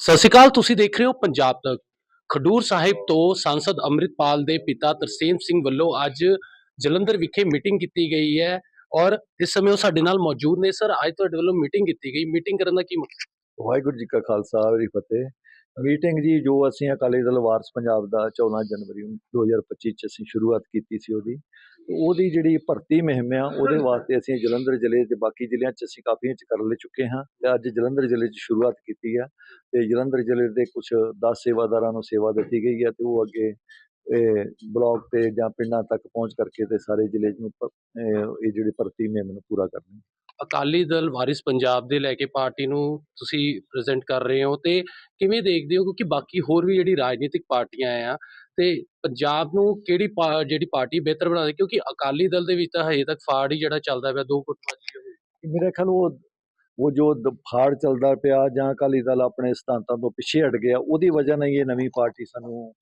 ਸਤਿ ਸ਼੍ਰੀ ਅਕਾਲ, ਤੁਸੀਂ ਦੇਖ ਰਹੇ ਹੋ ਪੰਜਾਬ ਤੱਕ। ਖਡੂਰ ਸਾਹਿਬ ਤੋਂ ਸੰਸਦ ਅੰਮ੍ਰਿਤਪਾਲ ਦੇ ਪਿਤਾ ਤਰਸੇਮ ਸਿੰਘ ਵੱਲੋਂ ਅੱਜ ਜਲੰਧਰ ਵਿਖੇ ਮੀਟਿੰਗ ਕੀਤੀ ਗਈ ਹੈ ਔਰ ਇਸ ਸਮੇਂ ਉਹ ਸਾਡੇ ਨਾਲ ਮੌਜੂਦ ਨੇ। ਸਰ, ਅੱਜ ਤੁਹਾਡੇ ਵੱਲੋਂ ਮੀਟਿੰਗ ਕੀਤੀ ਗਈ। ਮੀਟਿੰਗ ਕਰਨ ਦਾ ਕੀ ਮਕਸਦ? ਵਾਹਿਗੁਰੂ ਜੀ ਕਾ ਖਾਲਸਾ, ਵਾਹਿਗੁਰੂ ਫਤਿਹ। ਮੀਟਿੰਗ ਜੀ ਜੋ ਅਸੀਂ ਅਕਾਲੀ ਦਲ ਵਾਰਸ ਪੰਜਾਬ ਦਾ 14 ਜਨਵਰੀ ਨੂੰ 2025 ਚ ਅਸੀਂ ਸ਼ੁਰੂਆਤ ਕੀਤੀ ਸੀ ਉਹਦੀ ਉਹਦੀ ਜਿਹੜੀ ਭਰਤੀ ਮੁਹਿੰਮ ਆ, ਉਹਦੇ ਵਾਸਤੇ ਅਸੀਂ ਜਲੰਧਰ ਜ਼ਿਲ੍ਹੇ ਤੇ ਬਾਕੀ ਜ਼ਿਲ੍ਹਿਆਂ ਚ ਅਸੀਂ ਕਾਫੀ ਚ ਕਰ ਲੈ ਚੁੱਕੇ ਹਾਂ, ਤੇ ਅੱਜ ਜਲੰਧਰ ਜ਼ਿਲ੍ਹੇ ਚ ਸ਼ੁਰੂਆਤ ਕੀਤੀ ਆ, ਤੇ ਜਲੰਧਰ ਜ਼ਿਲ੍ਹੇ ਦੇ ਕੁਝ 10 ਸੇਵਾਦਾਰਾਂ ਨੂੰ ਸੇਵਾ ਦਿੱਤੀ ਗਈ ਹੈ ਤੇ ਉਹ ਅੱਗੇ ਇਹ ਬਲਾਕ ਤੇ ਜਾਂ ਪਿੰਡਾਂ ਤੱਕ ਪਹੁੰਚ ਕਰਕੇ ਤੇ ਸਾਰੇ ਜ਼ਿਲ੍ਹੇ ਨੂੰ ਪ- ਇਹ ਇਹ ਜਿਹੜੀ ਭਰਤੀ ਮੁਹਿੰਮ ਨੂੰ ਪੂਰਾ ਕਰਨੀ। ਅਕਾਲੀ ਦਲ ਵਾਰਿਸ ਪੰਜਾਬ ਦੇ ਲੈ ਕੇ ਪਾਰਟੀ ਨੂੰ ਤੁਸੀਂ ਪ੍ਰੈਜ਼ੈਂਟ ਕਰ ਰਹੇ ਹੋ ਤੇ ਕਿਵੇਂ ਦੇਖਦੇ ਹੋ? ਕਿਉਂਕਿ ਬਾਕੀ ਹੋਰ ਵੀ ਜਿਹੜੀ ਰਾਜਨੀਤਿਕ ਪਾਰਟੀਆਂ ਆ ਤੇ ਪੰਜਾਬ ਨੂੰ ਕਿਹੜੀ ਪਾ- ਜਿਹੜੀ ਪਾਰਟੀ ਬਿਹਤਰ ਬਣਾ ਦੇ? ਕਿਉਂਕਿ ਅਕਾਲੀ ਦਲ ਦੇ ਵਿੱਚ ਤਾਂ ਹਜੇ ਤੱਕ ਫਾੜ ਹੀ ਜਿਹੜਾ ਚੱਲਦਾ ਪਿਆ ਦੋ ਗੁੱਟਬਾਜ਼ੀ ਹੋਈ ਮੇਰੇ ਖਿਆਲ ਉਹ ਉਹ ਜੋ ਦ- ਫਾੜ ਚੱਲਦਾ ਪਿਆ ਜਾਂ ਅਕਾਲੀ ਦਲ ਆਪਣੇ ਸਿਧਾਂਤਾਂ ਤੋਂ ਪਿੱਛੇ ਹਟ ਗਿਆ ਉਹਦੀ ਵਜ੍ਹਾ ਨਾਲ ਹੀ ਇਹ ਨਵੀਂ ਪਾਰਟੀ ਸਾਨੂੰ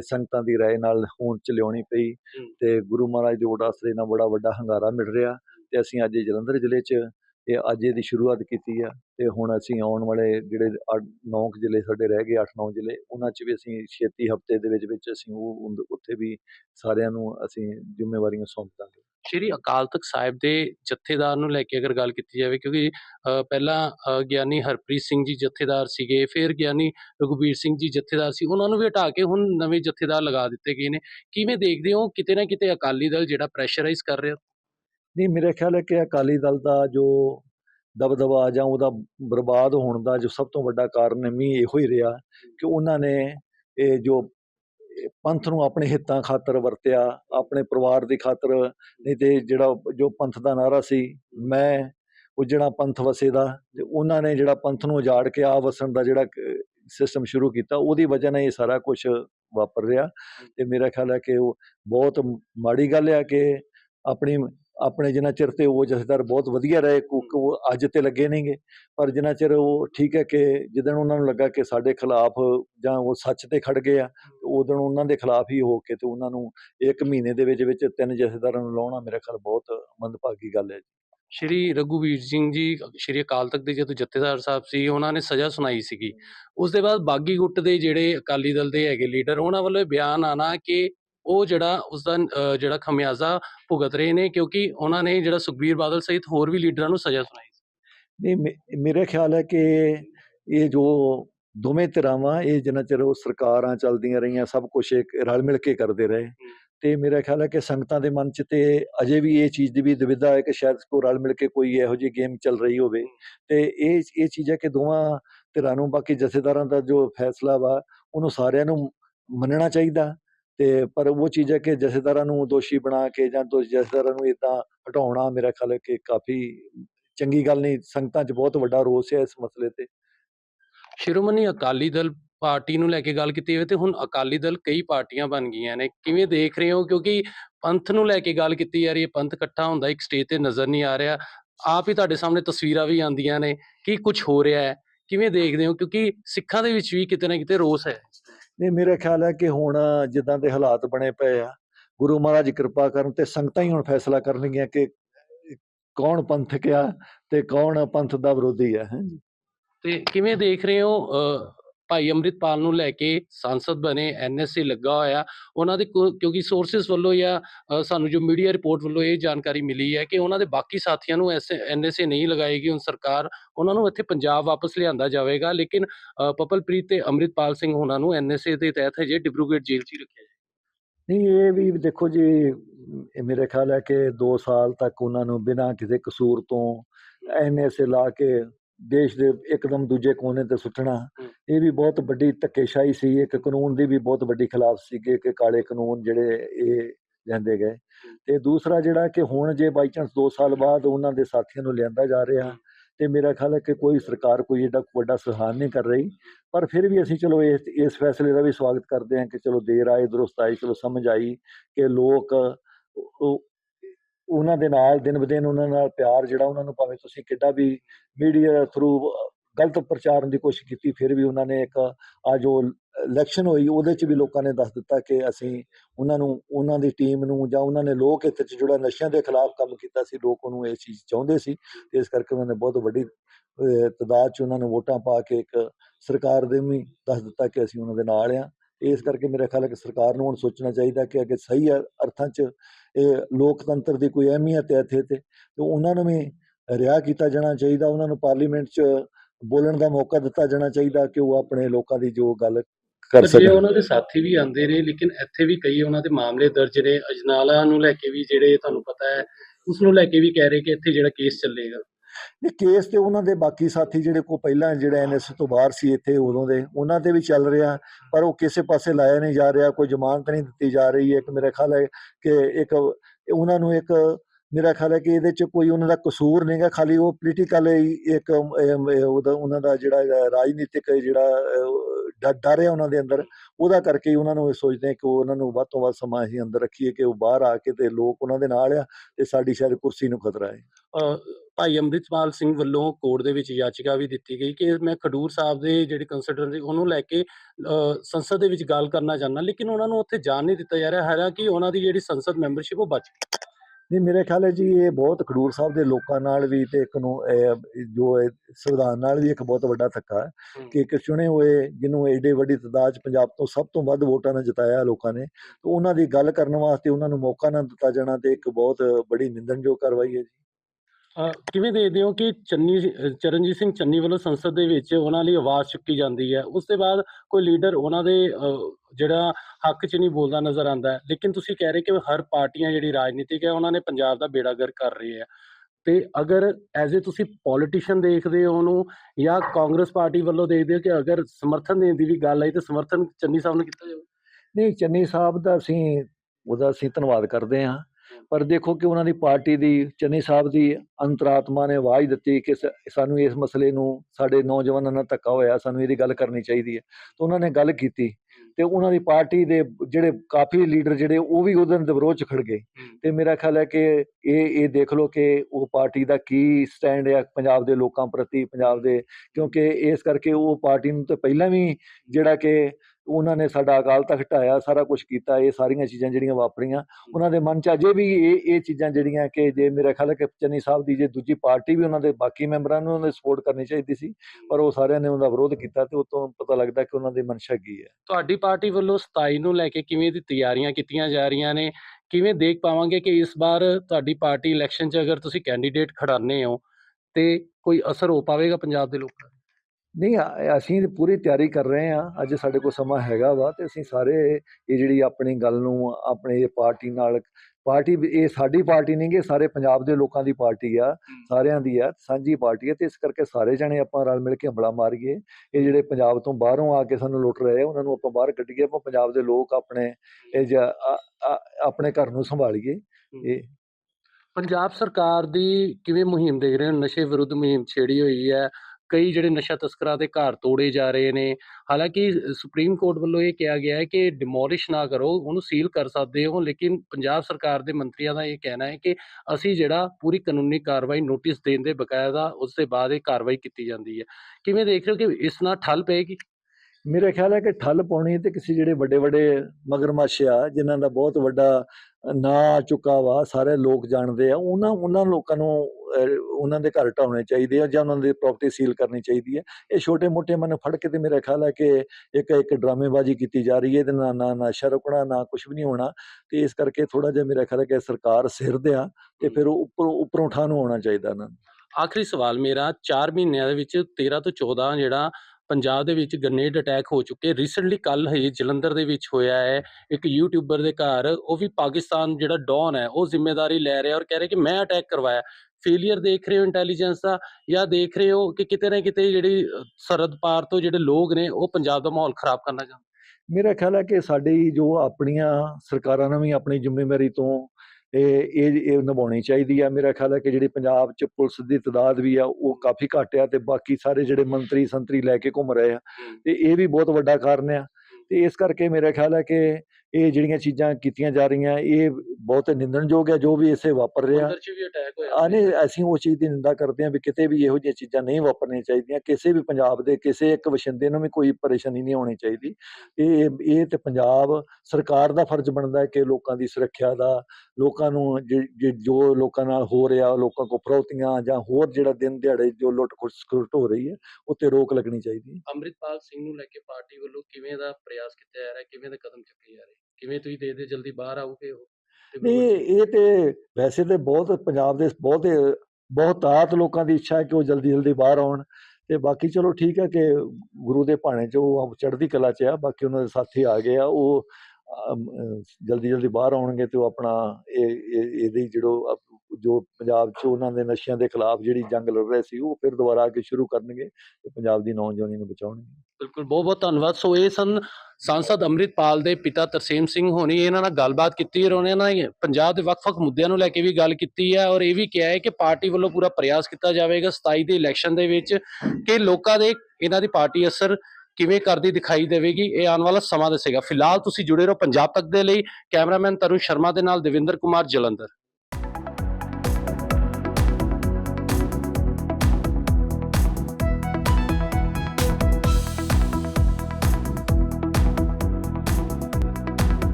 ਸੰਗਤਾਂ ਦੀ ਰਾਏ ਨਾਲ ਹੋਂਦ ਚ ਲਿਆਉਣੀ ਪਈ। ਤੇ ਗੁਰੂ ਮਹਾਰਾਜ ਦੇ ਓਟ ਆਸਰੇ ਨਾਲ ਬੜਾ ਵੱਡਾ ਹੰਗਾਰਾ ਮਿਲ ਰਿਹਾ ਤੇ ਅਸੀਂ ਅੱਜ ਇਹ ਜਲੰਧਰ ਜ਼ਿਲ੍ਹੇ 'ਚ ਇਹ ਅੱਜ ਇਹਦੀ ਸ਼ੁਰੂਆਤ ਕੀਤੀ ਆ ਤੇ ਹੁਣ ਅਸੀਂ ਆਉਣ ਵਾਲੇ ਜਿਹੜੇ 9 ਜ਼ਿਲ੍ਹੇ ਸਾਡੇ ਰਹਿ ਗਏ 8-9 ਜ਼ਿਲ੍ਹੇ ਉਹਨਾਂ 'ਚ ਵੀ ਅਸੀਂ ਛੇਤੀ ਹਫ਼ਤੇ ਦੇ ਵਿੱਚ ਵਿੱਚ ਅਸੀਂ ਉਹ ਉੱਥੇ ਵੀ ਸਾਰਿਆਂ ਨੂੰ ਅਸੀਂ ਜ਼ਿੰਮੇਵਾਰੀਆਂ ਸੌਂਪ ਦਾਂਗੇ ਸ਼੍ਰੀ ਅਕਾਲ ਤਖਤ ਸਾਹਿਬ ਦੇ ਜਥੇਦਾਰ ਨੂੰ ਲੈ ਕੇ ਅਗਰ ਗੱਲ ਕੀਤੀ ਜਾਵੇ, ਕਿਉਂਕਿ ਪਹਿਲਾਂ ਗਿਆਨੀ ਹਰਪ੍ਰੀਤ ਸਿੰਘ ਜੀ ਜਥੇਦਾਰ ਸੀਗੇ, ਫਿਰ ਗਿਆਨੀ ਰਘੁਬੀਰ ਸਿੰਘ ਜੀ ਜਥੇਦਾਰ ਸੀ, ਉਹਨਾਂ ਨੂੰ ਵੀ ਹਟਾ ਕੇ ਹੁਣ ਨਵੇਂ ਜਥੇਦਾਰ ਲਗਾ ਦਿੱਤੇ ਗਏ ਨੇ। ਕਿਵੇਂ ਦੇਖਦੇ ਹੋ ਕਿਤੇ ਨਾ ਕਿਤੇ ਅਕਾਲੀ ਦਲ ਜਿਹੜਾ ਪ੍ਰੈਸ਼ਰਾਈਜ਼ ਕਰ ਰਿਹਾ? ਨਹੀਂ, ਮੇਰੇ ਖਿਆਲ ਹੈ ਕਿ ਅਕਾਲੀ ਦਲ ਦਾ ਜੋ ਦਬਦਬਾ ਜਾਂ ਉਹਦਾ ਬਰਬਾਦ ਹੋਣ ਦਾ ਜੋ ਸਭ ਤੋਂ ਵੱਡਾ ਕਾਰਨ ਵੀ ਇਹੋ ਹੀ ਰਿਹਾ ਕਿ ਉਹਨਾਂ ਨੇ ਇਹ ਜੋ ਪੰਥ ਨੂੰ ਆਪਣੇ ਹਿੱਤਾਂ ਖਾਤਰ ਵਰਤਿਆ, ਆਪਣੇ ਪਰਿਵਾਰ ਦੀ ਖਾਤਰ, ਨਹੀਂ ਤੇ ਜਿਹੜਾ ਜੋ ਪੰਥ ਦਾ ਨਾਰਾ ਸੀ, ਮੈਂ ਉਜੜਾ ਪੰਥ ਵਸੇ ਦਾ, ਤੇ ਉਹਨਾਂ ਨੇ ਜਿਹੜਾ ਪੰਥ ਨੂੰ ਉਜਾੜ ਕੇ ਆ ਵਸਣ ਦਾ ਜਿਹੜਾ ਸਿਸਟਮ ਸ਼ੁਰੂ ਕੀਤਾ, ਉਹਦੀ ਵਜ੍ਹਾ ਨਾਲ ਇਹ ਸਾਰਾ ਕੁਝ ਵਾਪਰ ਰਿਹਾ। ਤੇ ਮੇਰਾ ਖਿਆਲ ਹੈ ਕਿ ਉਹ ਬਹੁਤ ਮਾੜੀ ਗੱਲ ਹੈ ਕਿ ਆਪਣੀ ਆਪਣੇ ਜਿੰਨਾ ਚਿਰ ਤੇ ਉਹ ਜਥੇਦਾਰ ਬਹੁਤ ਵਧੀਆ ਰਹੇ ਕੁੱਕ ਉਹ ਅੱਜ ਤੇ ਲੱਗੇ ਨਹੀਂਗੇ ਪਰ ਜਿੰਨਾ ਚਿਰ ਉਹ ਠੀਕ ਹੈ ਕਿ ਜਿੱਦਣ ਉਹਨਾਂ ਨੂੰ ਲੱਗਾ ਕਿ ਸਾਡੇ ਖਿਲਾਫ ਜਾਂ ਉਹ ਸੱਚ ਤੇ ਖੜ ਗਏ ਆ ਉਦੋਂ ਉਹਨਾਂ ਦੇ ਖਿਲਾਫ ਹੀ ਹੋ ਕੇ ਤੇ ਉਹਨਾਂ ਨੂੰ ਇੱਕ ਮਹੀਨੇ ਦੇ ਵਿੱਚ ਵਿੱਚ ਤਿੰਨ ਜਥੇਦਾਰਾਂ ਨੂੰ ਲਾਉਣਾ ਮੇਰੇ ਖਿਆਲ ਬਹੁਤ ਮੰਦਭਾਗੀ ਗੱਲ ਹੈ ਸ਼੍ਰੀ ਰਘੁਵੀਰ ਸਿੰਘ ਜੀ ਸ਼੍ਰੀ ਅਕਾਲ ਤਖਤ ਦੇ ਜਦੋਂ ਜਥੇਦਾਰ ਸਾਹਿਬ ਸੀ ਉਹਨਾਂ ਨੇ ਸਜ਼ਾ ਸੁਣਾਈ ਸੀਗੀ। ਉਸ ਦੇ ਬਾਅਦ ਬਾਗੀ ਗੁੱਟ ਦੇ ਜਿਹੜੇ ਅਕਾਲੀ ਦਲ ਦੇ ਹੈਗੇ ਲੀਡਰ ਉਹਨਾਂ ਵੱਲੋਂ ਬਿਆਨ ਆਣਾ ਕਿ ਉਹ ਜਿਹੜਾ ਉਸ ਦਾ ਜਿਹੜਾ ਖਮਿਆਜ਼ਾ ਭੁਗਤ ਰਹੇ ਨੇ ਕਿਉਂਕਿ ਉਹਨਾਂ ਨੇ ਜਿਹੜਾ ਸੁਖਬੀਰ ਬਾਦਲ ਸਹਿਤ ਹੋਰ ਵੀ ਲੀਡਰਾਂ ਨੂੰ ਸਜ਼ਾ ਸੁਣਾਈ ਸੀ। ਨਹੀਂ ਮੇਰੇ ਖਿਆਲ ਹੈ ਕਿ ਇਹ ਜੋ ਦੋਵੇਂ ਧਿਰਾਵਾਂ ਇਹ ਜਿੰਨਾ ਚਿਰ ਉਹ ਸਰਕਾਰਾਂ ਚੱਲਦੀਆਂ ਰਹੀਆਂ ਸਭ ਕੁਝ ਇੱਕ ਰਲ ਮਿਲ ਕੇ ਕਰਦੇ ਰਹੇ। ਤੇ ਮੇਰਾ ਖਿਆਲ ਹੈ ਕਿ ਸੰਗਤਾਂ ਦੇ ਮਨ 'ਚ ਤੇ ਅਜੇ ਵੀ ਇਹ ਚੀਜ਼ ਦੀ ਵੀ ਦੁਵਿਧਾ ਹੈ ਕਿ ਸ਼ਾਇਦ ਕੋ ਰਲ ਮਿਲ ਕੇ ਕੋਈ ਇਹੋ ਜਿਹੀ ਗੇਮ ਚੱਲ ਰਹੀ ਹੋਵੇ। ਤੇ ਇਹ ਇਹ ਚੀਜ਼ ਹੈ ਕਿ ਦੋਵਾਂ ਧਿਰਾਂ ਨੂੰ ਬਾਕੀ ਜਥੇਦਾਰਾਂ ਦਾ ਜੋ ਫੈਸਲਾ ਵਾ ਉਹਨੂੰ ਸਾਰਿਆਂ ਨੂੰ ਮੰਨਣਾ ਚਾਹੀਦਾ। ਤੇ ਪਰ ਉਹ ਚੀਜ਼ ਹੈ ਕਿ ਜਥੇਦਾਰਾਂ ਨੂੰ ਦੋਸ਼ੀ ਬਣਾ ਕੇ ਜਾਂ ਦੋ ਜਥੇਦਾਰਾਂ ਨੂੰ ਇਦਾਂ ਹਟਾਉਣਾ ਮੇਰਾ ਖਿਆਲ ਹੈ ਕਿ ਕਾਫੀ ਚੰਗੀ ਗੱਲ ਨਹੀਂ, ਸੰਗਤਾਂ 'ਚ ਬਹੁਤ ਵੱਡਾ ਰੋਸ ਹੈ ਇਸ ਮਸਲੇ ਤੇ। ਸ਼੍ਰੋਮਣੀ ਅਕਾਲੀ ਦਲ ਪਾਰਟੀ ਨੂੰ ਲੈ ਕੇ ਗੱਲ ਕੀਤੀ ਹੋਵੇ ਤੇ ਹੁਣ ਅਕਾਲੀ ਦਲ ਕਈ ਪਾਰਟੀਆਂ ਬਣ ਗਈਆਂ ਨੇ। ਕਿਵੇਂ ਦੇਖ ਰਹੇ ਹੋ? ਕਿਉਂਕਿ ਪੰਥ ਨੂੰ ਲੈ ਕੇ ਗੱਲ ਕੀਤੀ ਜਾ ਰਹੀ ਹੈ, ਪੰਥ ਇਕੱਠਾ ਹੁੰਦਾ, ਇੱਕ ਸਟੇਜ ਤੇ ਨਜ਼ਰ ਨਹੀਂ ਆ ਰਿਹਾ। ਆਪ ਹੀ ਤੁਹਾਡੇ ਸਾਹਮਣੇ ਤਸਵੀਰਾਂ ਵੀ ਆਉਂਦੀਆਂ ਨੇ ਕਿ ਕੁਝ ਹੋ ਰਿਹਾ ਹੈ। ਕਿਵੇਂ ਦੇਖਦੇ ਹੋ? ਕਿਉਂਕਿ ਸਿੱਖਾਂ ਦੇ ਵਿੱਚ ਵੀ ਕਿਤੇ ਨਾ ਕਿਤੇ ਰੋਸ ਹੈ। ਨਹੀਂ, ਮੇਰਾ ਖਿਆਲ ਹੈ ਕਿ ਹੁਣ ਜਿੱਦਾਂ ਦੇ ਹਾਲਾਤ ਬਣੇ ਪਏ ਆ, ਗੁਰੂ ਮਹਾਰਾਜ ਕਿਰਪਾ ਕਰਨ ਤੇ ਸੰਗਤਾਂ ਹੀ ਹੁਣ ਫੈਸਲਾ ਕਰਨਗੀਆਂ ਕਿ ਕੌਣ ਪੰਥਕ ਆ ਤੇ ਕੌਣ ਪੰਥ ਦਾ ਵਿਰੋਧੀ ਆ, ਹੈਂ ਤੇ ਕਿਵੇਂ ਦੇਖ ਰਹੇ ਹੋ ਭਾਈ ਅੰਮ੍ਰਿਤਪਾਲ ਨੂੰ ਲੈ ਕੇ ਸੰਸਦ ਬਣੇ ਐਨਐਸਏ ਲੱਗਾ ਹੋਇਆ। ਉਹਨਾਂ ਦੇ ਕਿਉਂਕਿ ਸੋਰਸਸ ਵੱਲੋਂ ਜਾਂ ਸਾਨੂੰ ਜੋ ਮੀਡੀਆ ਰਿਪੋਰਟ ਵੱਲੋਂ ਇਹ ਜਾਣਕਾਰੀ ਮਿਲੀ ਹੈ ਕਿ ਉਹਨਾਂ ਦੇ ਬਾਕੀ ਸਾਥੀਆਂ ਨੂੰ ਐਸੇ ਐਨਐਸਏ ਨਹੀਂ ਲਗਾਏਗੀ ਹੁਣ ਸਰਕਾਰ ਉਹਨਾਂ ਨੂੰ ਇੱਥੇ ਪੰਜਾਬ ਵਾਪਸ ਲਿਆਂਦਾ ਜਾਵੇਗਾ। ਲੇਕਿਨ ਪਪਲਪ੍ਰੀਤ ਤੇ ਅੰਮ੍ਰਿਤਪਾਲ ਸਿੰਘ ਉਹਨਾਂ ਨੂੰ ਐਨਐਸਏ ਦੇ ਤਹਿਤ ਹਜੇ ਡਿਬਰੂਗੜ੍ਹ ਜੇਲ੍ਹ 'ਚ ਰੱਖਿਆ ਜਾਏਗਾ। ਨਹੀਂ ਇਹ ਵੀ ਦੇਖੋ ਜੀ ਇਹ ਮੇਰੇ ਖਿਆਲ ਹੈ ਕਿ 2 ਸਾਲ ਤੱਕ ਉਹਨਾਂ ਨੂੰ ਬਿਨਾਂ ਕਿਸੇ ਕਸੂਰ ਤੋਂ ਐਨਐਸਏ ਲਾ ਕੇ ਦੇਸ਼ ਦੇ ਇੱਕਦਮ ਦੂਜੇ ਕੋਨੇ ਤੇ ਸੁੱਟਣਾ। ਇਹ ਵੀ ਬਹੁਤ ਵੱਡੀ ਧੱਕੇਸ਼ਾਹੀ ਸੀ। ਇੱਕ ਕਾਨੂੰਨ ਦੀ ਵੀ ਬਹੁਤ ਵੱਡੀ ਖਿਲਾਫ ਸੀਗੇ। ਕਿ ਕਾਲੇ ਕਾਨੂੰਨ ਜਿਹੜੇ ਇਹ ਲੈਂਦੇ ਗਏ। ਤੇ ਦੂਸਰਾ ਜਿਹੜਾ ਕਿ ਹੁਣ ਜੇ ਬਾਈ ਚਾਂਸ 2 ਸਾਲ ਬਾਅਦ ਉਹਨਾਂ ਦੇ ਸਾਥੀਆਂ ਨੂੰ ਲਿਆਂਦਾ ਜਾ ਰਿਹਾ ਤੇ ਮੇਰਾ ਖਿਆਲ ਹੈ ਕਿ ਕੋਈ ਸਰਕਾਰ ਕੋਈ ਏਡਾ ਵੱਡਾ ਸਹਾਨ ਨਹੀਂ ਕਰ ਰਹੀ। ਪਰ ਫਿਰ ਵੀ ਅਸੀਂ ਚਲੋ ਇਸ ਇਸ ਫੈਸਲੇ ਦਾ ਵੀ ਸਵਾਗਤ ਕਰਦੇ ਹਾਂ ਕਿ ਚਲੋ ਦੇਰ ਆਏ ਦਰੁਸਤ ਆਈ ਚਲੋ ਸਮਝ ਆਈ ਕਿ ਲੋਕ ਉਹਨਾਂ ਦੇ ਨਾਲ ਦਿਨ ਬ ਦਿਨ ਉਹਨਾਂ ਨਾਲ ਪਿਆਰ ਜਿਹੜਾ ਉਹਨਾਂ ਨੂੰ ਭਾਵੇਂ ਤੁਸੀਂ ਕਿੱਡਾ ਵੀ ਮੀਡੀਆ ਥਰੂ ਗਲਤ ਪ੍ਰਚਾਰਨ ਦੀ ਕੋਸ਼ਿਸ਼ ਕੀਤੀ ਫਿਰ ਵੀ ਉਹਨਾਂ ਨੇ ਇੱਕ ਆ ਜੋ ਇਲੈਕਸ਼ਨ ਹੋਈ ਉਹਦੇ 'ਚ ਵੀ ਲੋਕਾਂ ਨੇ ਦੱਸ ਦਿੱਤਾ ਕਿ ਅਸੀਂ ਉਹਨਾਂ ਨੂੰ ਉਹਨਾਂ ਦੀ ਟੀਮ ਨੂੰ ਜਾਂ ਉਹਨਾਂ ਨੇ ਲੋਕ ਹਿੱਤ 'ਚ ਜਿਹੜਾ ਨਸ਼ਿਆਂ ਦੇ ਖਿਲਾਫ ਕੰਮ ਕੀਤਾ ਸੀ ਲੋਕ ਉਹਨੂੰ ਇਹ ਚੀਜ਼ ਚਾਹੁੰਦੇ ਸੀ ਤੇ ਇਸ ਕਰਕੇ ਉਹਨਾਂ ਨੇ ਬਹੁਤ ਵੱਡੀ ਅਹ, ਤਾਦਾਦ 'ਚ ਉਹਨਾਂ ਨੂੰ ਵੋਟਾਂ ਪਾ ਕੇ ਇੱਕ ਸਰਕਾਰ ਦੇ ਵੀ ਦੱਸ ਦਿੱਤਾ ਕਿ ਅਸੀਂ ਉਹਨਾਂ ਦੇ ਨਾਲ ਆ। ਇਸ ਕਰਕੇ ਮੇਰਾ ਖਿਆਲ ਹੈ ਕਿ ਸਰਕਾਰ ਨੂੰ ਹੁਣ ਸੋਚਣਾ ਚਾਹੀਦਾ ਕਿ ਅਗੇ ਸਹੀ ਅਰਥਾਂ 'ਚ ਇਹ ਲੋਕਤੰਤਰ ਦੀ ਕੋਈ ਅਹਿਮੀਅਤ ਹੈ ਇੱਥੇ ਤੇ ਤੇ ਉਹਨਾਂ ਨੂੰ ਵੀ ਰਿਹਾ ਕੀਤਾ ਜਾਣਾ ਚਾਹੀਦਾ ਉਹਨਾਂ ਨੂੰ ਪਾਰਲੀਮੈਂਟ 'ਚ ਬੋਲਣ ਦਾ ਮੌਕਾ ਦਿੱਤਾ ਜਾਣਾ ਚਾਹੀਦਾ ਕਿ ਉਹ ਆਪਣੇ ਲੋਕਾਂ ਦੀ ਜੋ ਗੱਲ ਕਰ ਪਰ ਜੇ ਸਕਣ। ਉਹਨਾਂ ਦੇ ਸਾਥੀ ਵੀ ਆਉਂਦੇ ਨੇ ਲੇਕਿਨ ਇੱਥੇ ਵੀ ਕਈ ਉਹਨਾਂ ਦੇ ਮਾਮਲੇ ਦਰਜ ਨੇ ਅਜਨਾਲਾ ਨੂੰ ਲੈ ਕੇ ਵੀ ਜਿਹੜੇ ਤੁਹਾਨੂੰ ਪਤਾ ਹੈ ਉਸ ਨੂੰ ਲੈ ਕੇ ਵੀ ਕਹਿ ਰਹੇ ਕਿ ਇੱਥੇ ਜਿਹੜਾ ਕੇਸ ਚੱਲੇਗਾ। ਇਹ ਕੇਸ ਤੇ ਉਹਨਾਂ ਦੇ ਬਾਕੀ ਸਾਥੀ ਜਿਹੜੇ ਕੋ ਪਹਿਲਾਂ ਜਿਹੜੇ ਐਨਐਸ ਤੋਂ ਬਾਹਰ ਸੀ ਇੱਥੇ ਉਦੋਂ ਦੇ, ਉਹਨਾਂ ਤੇ ਵੀ ਚੱਲ ਰਿਹਾ, ਪਰ ਉਹ ਕਿਸੇ ਪਾਸੇ ਲਾਇਆ ਨਹੀਂ ਜਾ ਰਿਹਾ, ਕੋਈ ਜ਼ਮਾਨਤ ਨਹੀਂ ਦਿੱਤੀ ਜਾ ਰਹੀ। ਹੈ ਇੱਕ ਮੇਰਾ ਖਿਆਲ ਹੈ ਕਿ ਇੱਕ ਉਹਨਾਂ ਨੂੰ ਇੱਕ, ਮੇਰਾ ਖਿਆਲ ਹੈ ਕਿ ਇਹਦੇ ਚ ਕੋਈ ਉਹਨਾਂ ਦਾ ਕਸੂਰ ਨਹੀਂਗਾ ਖਾਲੀ ਉਹ ਪੋਲੀਟੀਕਲ ਇੱਕ ਉਹਨਾਂ ਦਾ ਜਿਹੜਾ, ਰਾਜਨੀਤਿਕ ਜਿਹੜਾ ਡਰ ਹੈ ਉਹਨਾਂ ਦੇ ਅੰਦਰ, ਉਹਦਾ ਕਰਕੇ ਉਹਨਾਂ ਨੂੰ ਇਹ ਸੋਚਦੇ ਆ ਕਿ ਉਹ ਉਹਨਾਂ ਨੂੰ ਵੱਧ ਤੋਂ ਵੱਧ ਸਮਾਂ ਅਸੀਂ ਅੰਦਰ ਰੱਖੀਏ, ਕਿ ਉਹ ਬਾਹਰ ਆ ਕੇ ਤੇ ਲੋਕ ਉਹਨਾਂ ਦੇ ਨਾਲ ਆ, ਤੇ ਸਾਡੀ ਸ਼ਾਇਦ ਕੁਰਸੀ ਨੂੰ ਖਤਰਾ ਹੈ। ਭਾਈ ਅੰਮ੍ਰਿਤਪਾਲ ਸਿੰਘ ਵੱਲੋਂ ਕੋਰਟ ਦੇ ਵਿੱਚ ਯਾਚਿਕਾ ਵੀ ਦਿੱਤੀ ਗਈ ਕਿ ਮੈਂ ਖਡੂਰ ਸਾਹਿਬ ਦੇ ਜਿਹੜੇ ਕੰਸਟੀਟੂਐਂਸੀ ਉਹਨੂੰ ਲੈ ਕੇ ਸੰਸਦ ਦੇ ਵਿੱਚ ਗੱਲ ਕਰਨਾ ਚਾਹੁੰਦਾ ਲੇਕਿਨ ਉਹਨਾਂ ਨੂੰ ਉੱਥੇ ਜਾਣ ਨਹੀਂ ਦਿੱਤਾ ਜਾ ਰਿਹਾ ਹਾਲਾਂਕਿ ਉਹਨਾਂ ਦੀ ਜਿਹੜੀ ਸੰਸਦ ਮੈਂਬਰਸ਼ਿਪ ਉਹ ਬਚ ਗਈ ਨਹੀਂ ਮੇਰੇ ਖਿਆਲ ਹੈ ਜੀ ਇਹ ਬਹੁਤ ਖਡੂਰ ਸਾਹਿਬ ਦੇ ਲੋਕਾਂ ਨਾਲ ਵੀ ਤੇ ਇੱਕ ਨੂੰ ਜੋ ਇਹ ਸੰਵਿਧਾਨ ਨਾਲ ਵੀ ਇੱਕ ਬਹੁਤ ਵੱਡਾ ਧੱਕਾ ਹੈ। ਕਿ ਇੱਕ ਚੁਣੇ ਹੋਏ ਜਿਹਨੂੰ ਏਡੇ ਵੱਡੀ ਤਾਦਾਦ ਪੰਜਾਬ ਤੋਂ ਸਭ ਤੋਂ ਵੱਧ ਵੋਟਾਂ ਨਾਲ ਜਿਤਾਇਆ ਲੋਕਾਂ ਨੇ ਤੇ ਉਹਨਾਂ ਦੀ ਗੱਲ ਕਰਨ ਵਾਸਤੇ ਉਹਨਾਂ ਨੂੰ ਮੌਕਾ ਨਾ ਦਿੱਤਾ ਜਾਣਾ ਤੇ ਇੱਕ ਬਹੁਤ ਬੜੀ ਨਿੰਦਣਯੋਗ ਕਾਰਵਾਈ ਹੈ ਜੀ ਕਿਵੇਂ ਦੇਖਦੇ ਹੋ ਕਿ ਚੰਨੀ, ਚਰਨਜੀਤ ਸਿੰਘ ਚੰਨੀ ਵੱਲੋਂ ਸੰਸਦ ਦੇ ਵਿੱਚ ਉਹਨਾਂ ਲਈ ਆਵਾਜ਼ ਚੁੱਕੀ ਜਾਂਦੀ ਹੈ? ਉਸ ਤੋਂ ਬਾਅਦ ਕੋਈ ਲੀਡਰ ਉਹਨਾਂ ਦੇ ਜਿਹੜਾ ਹੱਕ 'ਚ ਨਹੀਂ ਬੋਲਦਾ ਨਜ਼ਰ ਆਉਂਦਾ ਹੈ। ਲੇਕਿਨ ਤੁਸੀਂ ਕਹਿ ਰਹੇ ਕਿ ਹਰ ਪਾਰਟੀਆਂ ਜਿਹੜੀ ਰਾਜਨੀਤਿਕ ਹੈ, ਉਹਨਾਂ ਨੇ ਪੰਜਾਬ ਦਾ ਬੇੜਾ ਗਰਕ ਕਰ ਰਹੀ ਹੈ। ਤੇ ਅਗਰ ਐਜ਼ ਏ ਤੁਸੀਂ ਪੋਲੀਟੀਸ਼ੀਅਨ ਦੇਖਦੇ ਹੋ ਉਹਨੂੰ ਜਾਂ ਕਾਂਗਰਸ ਪਾਰਟੀ ਵੱਲੋਂ ਦੇਖਦੇ ਹੋ ਕਿ ਅਗਰ ਸਮਰਥਨ ਦੇਣ ਦੀ ਵੀ ਗੱਲ ਆਈ ਤੇ ਸਮਰਥਨ ਚੰਨੀ ਸਾਹਿਬ ਨੂੰ ਕੀਤਾ ਜਾਵੇ? ਨਹੀਂ, ਚੰਨੀ ਸਾਹਿਬ ਦਾ ਅਸੀਂ, ਉਹਦਾ ਅਸੀਂ ਧੰਨਵਾਦ ਕਰਦੇ ਹਾਂ। ਪਰ ਦੇਖੋ ਕਿ ਉਹਨਾਂ ਦੀ ਪਾਰਟੀ ਦੀ ਚੰਨੀ ਸਾਹਿਬ ਦੀ ਅੰਤਰਾਤਮਾ ਨੇ ਆਵਾਜ਼ ਦਿੱਤੀ ਕਿ ਸਾਨੂੰ ਇਸ ਮਸਲੇ ਨੂੰ ਸਾਡੇ ਨੌਜਵਾਨਾਂ ਨਾਲ ਧੱਕਾ ਹੋਇਆ ਸਾਨੂੰ ਇਹਦੀ ਗੱਲ ਕਰਨੀ ਚਾਹੀਦੀ ਹੈ। ਤਾਂ ਉਹਨਾਂ ਨੇ ਗੱਲ ਕੀਤੀ ਤੇ ਉਹਨਾਂ ਦੀ ਪਾਰਟੀ ਦੇ ਜਿਹੜੇ ਕਾਫੀ ਲੀਡਰ ਜਿਹੜੇ ਉਹ ਵੀ ਉਹਦੇ ਦੇ ਵਿਰੋਧ ਚ ਖੜ ਗਏ। ਤੇ ਮੇਰਾ ਖਿਆਲ ਹੈ ਕਿ ਇਹ ਇਹ ਦੇਖ ਲਓ ਕਿ ਉਹ ਪਾਰਟੀ ਦਾ ਕੀ ਸਟੈਂਡ ਹੈ ਪੰਜਾਬ ਦੇ ਲੋਕਾਂ ਪ੍ਰਤੀ ਪੰਜਾਬ ਦੇ ਕਿਉਂਕਿ ਇਸ ਕਰਕੇ ਉਹ ਪਾਰਟੀ ਨੂੰ ਤੇ ਪਹਿਲਾਂ ਵੀ ਜਿਹੜਾ ਕਿ ਉਹਨਾਂ ਨੇ ਸਾਡਾ ਅਕਾਲ ਤਖਤ ਢਾਇਆ ਸਾਰਾ ਕੁਝ ਕੀਤਾ ਇਹ ਸਾਰੀਆਂ ਚੀਜ਼ਾਂ ਜਿਹੜੀਆਂ ਵਾਪਰੀਆਂ। ਉਹਨਾਂ ਦੇ ਮਨ ਚ ਅਜੇ ਵੀ ਇਹ ਇਹ ਚੀਜ਼ਾਂ ਜਿਹੜੀਆਂ ਕਿ ਜੇ ਮੇਰਾ ਖਿਆਲ ਹੈ ਕਿ ਚੰਨੀ ਸਾਹਿਬ ਦੀ ਜੇ ਦੂਜੀ ਪਾਰਟੀ ਵੀ ਉਹਨਾਂ ਦੇ ਬਾਕੀ ਮੈਂਬਰਾਂ ਨੂੰ ਉਹਨਾਂ ਦੀ ਸਪੋਰਟ ਕਰਨੀ ਚਾਹੀਦੀ ਸੀ ਪਰ ਉਹ ਸਾਰਿਆਂ ਨੇ ਉਹਦਾ ਵਿਰੋਧ ਕੀਤਾ ਤੇ ਉਤੋਂ ਪਤਾ ਲੱਗਦਾ ਕਿ ਉਹਨਾਂ ਦੀ ਮਨਸ਼ਾ ਕੀ ਹੈ। ਤੁਹਾਡੀ ਪਾਰਟੀ ਵੱਲੋਂ 27 ਨੂੰ ਲੈ ਕੇ ਕਿਵੇਂ ਦੀ ਤਿਆਰੀਆਂ ਕੀਤੀਆਂ ਜਾ ਰਹੀਆਂ ਨੇ? ਕਿਵੇਂ ਦੇਖ ਪਾਵਾਂਗੇ ਕਿ ਇਸ ਵਾਰ ਤੁਹਾਡੀ ਪਾਰਟੀ ਇਲੈਕਸ਼ਨ 'ਚ ਅਗਰ ਤੁਸੀਂ ਕੈਂਡੀਡੇਟ ਖੜਾਉਂਦੇ ਹੋ ਤੇ ਕੋਈ ਅਸਰ ਹੋ ਪਾਵੇਗਾ ਪੰਜਾਬ ਦੇ ਲੋਕਾਂ 'ਤੇ? ਨਹੀਂ ਅਸੀਂ ਪੂਰੀ ਤਿਆਰੀ ਕਰ ਰਹੇ ਹਾਂ। ਅੱਜ ਸਾਡੇ ਕੋਲ ਸਮਾਂ ਹੈਗਾ ਵਾ ਤੇ ਅਸੀਂ ਸਾਰੇ ਇਹ ਜਿਹੜੀ ਆਪਣੀ ਗੱਲ ਨੂੰ ਆਪਣੇ ਇਹ ਪਾਰਟੀ ਨਾਲ ਪਾਰਟੀ ਇਹ ਸਾਡੀ ਪਾਰਟੀ ਨਹੀਂ ਗੇ ਸਾਰੇ ਪੰਜਾਬ ਦੇ ਲੋਕਾਂ ਦੀ ਪਾਰਟੀ ਆ ਸਾਰਿਆਂ ਦੀ ਆ ਸਾਂਝੀ ਪਾਰਟੀ ਹੈ ਤੇ ਇਸ ਕਰਕੇ ਸਾਰੇ ਜਣੇ ਆਪਾਂ ਰਲ ਮਿਲ ਕੇ ਹਮਲਾ ਮਾਰੀਏ। ਇਹ ਜਿਹੜੇ ਪੰਜਾਬ ਤੋਂ ਬਾਹਰੋਂ ਆ ਕੇ ਸਾਨੂੰ ਲੁੱਟ ਰਹੇ ਆ ਉਹਨਾਂ ਨੂੰ ਆਪਾਂ ਬਾਹਰ ਕੱਢੀਏ ਆਪਾਂ ਪੰਜਾਬ ਦੇ ਲੋਕ ਆਪਣੇ ਇਹ ਆ- ਆ- ਆਪਣੇ ਘਰ ਨੂੰ ਸੰਭਾਲੀਏ। ਇਹ ਪੰਜਾਬ ਸਰਕਾਰ ਦੀ ਕਿਵੇਂ ਮੁਹਿੰਮ ਦੇਖ ਰਹੇ ਹੋ? ਨਸ਼ੇ ਵਿਰੁੱਧ ਮੁਹਿੰਮ ਛੇੜੀ ਹੋਈ ਹੈ। ਕਈ ਜਿਹੜੇ ਨਸ਼ਾ ਤਸਕਰਾਂ ਦੇ ਘਰ ਤੋੜੇ ਜਾ ਰਹੇ ਨੇ। ਹਾਲਾਂਕਿ ਸੁਪਰੀਮ ਕੋਰਟ ਵੱਲੋਂ ਇਹ ਕਿਹਾ ਗਿਆ ਹੈ ਕਿ ਡਿਮੋਲਿਸ਼ ਨਾ ਕਰੋ, ਉਹਨੂੰ ਸੀਲ ਕਰ ਸਕਦੇ ਹੋ, ਲੇਕਿਨ ਪੰਜਾਬ ਸਰਕਾਰ ਦੇ ਮੰਤਰੀਆਂ ਦਾ ਇਹ ਕਹਿਣਾ ਹੈ ਕਿ ਅਸੀਂ ਜਿਹੜਾ ਪੂਰੀ ਕਾਨੂੰਨੀ ਕਾਰਵਾਈ ਨੋਟਿਸ ਦੇਣ ਦੇ ਬਕਾਇਦਾ ਉਸ ਦੇ ਬਾਅਦ ਇਹ ਕਾਰਵਾਈ ਕੀਤੀ ਜਾਂਦੀ ਹੈ। ਕਿਵੇਂ ਦੇਖ ਰਹੇ ਹੋ ਕਿ ਇਸ ਨਾਲ ਠੱਲ ਪਏਗੀ? ਮੇਰੇ ਖਿਆਲ ਹੈ ਕਿ ਠੱਲ ਪਾਉਣੀ ਤੇ ਕਿਸੇ ਜਿਹੜੇ ਵੱਡੇ ਵੱਡੇ ਮਗਰਮੱਛ ਆ, ਜਿਨ੍ਹਾਂ ਦਾ ਬਹੁਤ ਵੱਡਾ ਨਾਂ ਆ ਚੁੱਕਾ ਵਾ, ਸਾਰੇ ਲੋਕ ਜਾਣਦੇ ਆ, ਉਹਨਾਂ ਉਹਨਾਂ ਲੋਕਾਂ ਨੂੰ ਉਹਨਾਂ ਦੇ ਘਰ ਢਾਉਣੇ ਚਾਹੀਦੇ ਆ ਜਾਂ ਉਹਨਾਂ ਦੀ ਪ੍ਰਾਪਰਟੀ ਸੀਲ ਕਰਨੀ ਚਾਹੀਦੀ ਹੈ। ਇਹ ਛੋਟੇ ਮੋਟੇ ਮਨ ਫੜ ਕੇ ਤੇ ਮੇਰਾ ਖਿਆਲ ਹੈ ਕਿ ਇੱਕ ਇੱਕ ਡਰਾਮੇਬਾਜ਼ੀ ਕੀਤੀ ਜਾ ਰਹੀ ਹੈ। ਇਹਦੇ ਨਾਲ ਨਾ ਨਸ਼ਾ ਰੁਕਣਾ ਨਾ ਕੁਝ ਵੀ ਨਹੀਂ ਹੋਣਾ। ਤੇ ਇਸ ਕਰਕੇ ਥੋੜਾ ਜਿਹਾ ਮੇਰਾ ਖਿਆਲ ਹੈ ਕਿ ਸਰਕਾਰ ਸਿਰ ਦੇ ਆ ਤੇ ਫਿਰ ਉਹ ਉੱਪਰੋਂ ਉੱਪਰੋਂ ਠਾਹ ਨੂੰ ਆਉਣਾ ਚਾਹੀਦਾ ਨੂੰ। ਆਖਰੀ ਸਵਾਲ ਮੇਰਾ 4 ਮਹੀਨਿਆਂ ਦੇ ਵਿੱਚ 13 ਤੋਂ 14 ਜਿਹੜਾ ਪੰਜਾਬ ਦੇ ਵਿੱਚ ਗ੍ਰਨੇਡ ਅਟੈਕ ਹੋ ਚੁੱਕੇ। ਰੀਸੈਂਟਲੀ ਕੱਲ ਹੀ ਜਲੰਧਰ ਦੇ ਵਿੱਚ ਹੋਇਆ ਹੈ। ਇੱਕ ਯੂਟਿਊਬਰ ਦੇ ਘਰ ਉਹ ਵੀ ਪਾਕਿਸਤਾਨ ਜਿਹੜਾ ਡੌਨ ਹੈ ਉਹ ਜ਼ਿੰਮੇਵਾਰੀ ਲੈ ਰਿਹਾ ਔਰ ਕਹਿ ਰਿਹਾ ਕਿ ਮੈਂ ਅਟੈਕ ਕਰਵਾਇਆ। ਫੇਲਿਅਰ ਦੇਖ ਰਹੇ ਹੋ ਇੰਟੈਲੀਜੈਂਸ ਦਾ ਜਾਂ ਦੇਖ ਰਹੇ ਹੋ ਕਿ ਕਿਤੇ ਨਾ ਕਿਤੇ ਜਿਹੜੀ ਸਰਹੱਦ ਪਾਰ ਤੋਂ ਜਿਹੜੇ ਲੋਕ ਨੇ ਉਹ ਪੰਜਾਬ ਦਾ ਮਾਹੌਲ ਖਰਾਬ ਕਰਨਾ ਚਾਹੁੰਦੇ ਮੇਰਾ ਖਿਆਲ ਹੈ ਕਿ ਸਾਡੀ ਜੋ ਆਪਣੀਆਂ ਸਰਕਾਰਾਂ ਨੂੰ ਵੀ ਆਪਣੀ ਜ਼ਿੰਮੇਵਾਰੀ ਤੋਂ ਇਹ ਇਹ ਇਹ ਨਿਭਾਉਣੀ ਚਾਹੀਦੀ ਆ ਮੇਰਾ ਖਿਆਲ ਹੈ ਕਿ ਜਿਹੜੀ ਪੰਜਾਬ 'ਚ ਪੁਲਿਸ ਦੀ ਤਦਾਦ ਵੀ ਆ ਉਹ ਕਾਫੀ ਘੱਟ ਆ ਤੇ ਬਾਕੀ ਸਾਰੇ ਜਿਹੜੇ ਮੰਤਰੀ ਸੰਤਰੀ ਲੈ ਕੇ ਘੁੰਮ ਰਹੇ ਆ ਤੇ ਇਹ ਵੀ ਬਹੁਤ ਵੱਡਾ ਕਾਰਨ ਆ। ਤੇ ਇਸ ਕਰਕੇ ਮੇਰਾ ਖਿਆਲ ਹੈ ਕਿ ਇਹ ਜਿਹੜੀਆਂ ਚੀਜ਼ਾਂ ਕੀਤੀਆਂ ਜਾ ਰਹੀਆਂ ਇਹ ਬਹੁਤ ਨਿੰਦਣਯੋਗ ਹੈ ਜੋ ਵੀ ਇਸੇ ਵਾਪਰ ਰਿਹਾ। ਆਨੇ ਅਸੀਂ ਉਸ ਚੀਜ਼ ਦੀ ਨਿੰਦਾ ਕਰਦੇ ਹਾਂ ਵੀ ਕਿਤੇ ਵੀ ਇਹੋ ਜਿਹੀਆਂ ਚੀਜ਼ਾਂ ਨਹੀਂ ਵਾਪਰਨੀਆਂ ਚਾਹੀਦੀਆਂ ਕਿਸੇ ਵੀ ਪੰਜਾਬ ਦੇ ਕਿਸੇ ਇੱਕ ਵਸਿੰਦੇ ਨੂੰ ਵੀ ਕੋਈ ਪਰੇਸ਼ਾਨੀ ਨਹੀਂ ਹੋਣੀ ਚਾਹੀਦੀ। ਇਹ ਇਹ ਤੇ ਪੰਜਾਬ ਸਰਕਾਰ ਦਾ ਫਰਜ਼ ਬਣਦਾ ਹੈ ਕਿ ਲੋਕਾਂ ਦੀ ਸੁਰੱਖਿਆ ਦਾ ਲੋਕਾਂ ਨੂੰ ਜਿ- ਲੋਕਾਂ ਨਾਲ ਹੋ ਰਿਹਾ ਲੋਕਾਂ ਕੋ ਫਰੌਤੀਆਂ ਜਾਂ ਹੋਰ ਜਿਹੜਾ ਦਿਨ ਦਿਹਾੜੇ ਜੋ ਲੁੱਟ ਖਸੁੱਟ ਹੋ ਰਹੀ ਹੈ ਉੱਤੇ ਰੋਕ ਲੱਗਣੀ ਚਾਹੀਦੀ ਹੈ। ਅੰਮ੍ਰਿਤਪਾਲ ਸਿੰਘ ਨੂੰ ਲੈ ਕੇ ਪਾਰਟੀ ਵੱਲੋਂ ਕਿਵੇਂ ਦਾ ਪ੍ਰਯਾਸ ਕੀਤਾ ਜਾ ਰਿਹਾ ਕਿਵੇਂ ਦੇ ਕਦਮ ਚੁੱਕੇ ਜਾ ਰਹੇ? ਕਿਵੇਂ ਤੁਸੀਂ ਦੇ ਦੇ ਜਲਦੀ ਬਾਹਰ ਆਓਗੇ ਉਹ ਤੇ ਨਹੀਂ ਇਹ ਤੇ ਵੈਸੇ ਤੇ ਬਹੁਤ ਪੰਜਾਬ ਦੇ ਬਹੁਤ ਬਹੁਤ ਤਾਤ ਲੋਕਾਂ ਦੀ ਇੱਛਾ ਹੈ ਕਿ ਉਹ ਜਲਦੀ ਜਲਦੀ ਬਾਹਰ ਆਉਣ ਤੇ ਬਾਕੀ ਚਲੋ ਠੀਕ ਹੈ ਕਿ ਗੁਰੂ ਦੇ ਭਾਣੇ 'ਚ ਉਹ ਚੜ੍ਹਦੀ ਕਲਾ 'ਚ ਆ ਬਾਕੀ ਉਹਨਾਂ ਦੇ ਸਾਥੀ ਆ ਗਏ ਆ ਉਹ ਜਲਦੀ ਜਲਦੀ ਬਾਹਰ ਆਉਣਗੇ ਤੇ ਉਹ ਆਪਣਾ ਇਹ ਇਹ- ਇਹਦੀ ਜਿਹੜੋ ਜੋ ਪੰਜਾਬ 'ਚ ਉਹਨਾਂ ਦੇ ਨਸ਼ਿਆਂ ਦੇ ਖਿਲਾਫ ਜਿਹੜੀ ਜੰਗ ਲੜ ਰਹੇ ਸੀ, ਉਹ ਫਿਰ ਦੁਬਾਰਾ ਆ ਕੇ ਸ਼ੁਰੂ ਕਰਨਗੇ ਤੇ ਪੰਜਾਬ ਦੀ ਨੌਜਵਾਨੀ ਨੂੰ ਬਚਾਉਣਗੇ। ਬਿਲਕੁਲ, ਬਹੁਤ ਬਹੁਤ ਧੰਨਵਾਦ। ਸੋ ਇਹ ਸਨ ਸੰਸਦ ਅੰਮ੍ਰਿਤਪਾਲ ਦੇ ਪਿਤਾ ਤਰਸੇਮ ਸਿੰਘ ਹੋਣੀ। ਇਹਨਾਂ ਨਾਲ ਗੱਲਬਾਤ ਕੀਤੀ ਔਰ ਉਹਨਾਂ ਨੇ ਪੰਜਾਬ ਦੇ ਵੱਖ-ਵੱਖ ਮੁੱਦਿਆਂ ਨੂੰ ਲੈ ਕੇ ਵੀ ਗੱਲ ਕੀਤੀ ਹੈ ਔਰ ਇਹ ਵੀ ਕਿਹਾ ਹੈ ਕਿ ਪਾਰਟੀ ਵੱਲੋਂ ਪੂਰਾ ਪ੍ਰਯਾਸ ਕੀਤਾ ਜਾਵੇਗਾ 27 ਦੇ ਇਲੈਕਸ਼ਨ ਦੇ ਵਿੱਚ ਕਿ ਲੋਕਾਂ ਦੇ ਇਹਨਾਂ ਦੀ ਪਾਰਟੀ ਅਸਰ ਕਿਵੇਂ ਕਰਦੀ ਦਿਖਾਈ ਦੇਵੇਗੀ, ਇਹ ਆਉਣ ਵਾਲਾ ਸਮਾਂ ਦੱਸੇਗਾ। ਫਿਲਹਾਲ ਤੁਸੀਂ ਜੁੜੇ ਰਹੋ ਪੰਜਾਬ ਤੱਕ ਦੇ ਲਈ। ਕੈਮਰਾਮੈਨ ਤਰੁਣ ਸ਼ਰਮਾ ਦੇ ਨਾਲ ਦਵਿੰਦਰ ਕੁਮਾਰ ਜਲੰਧਰ।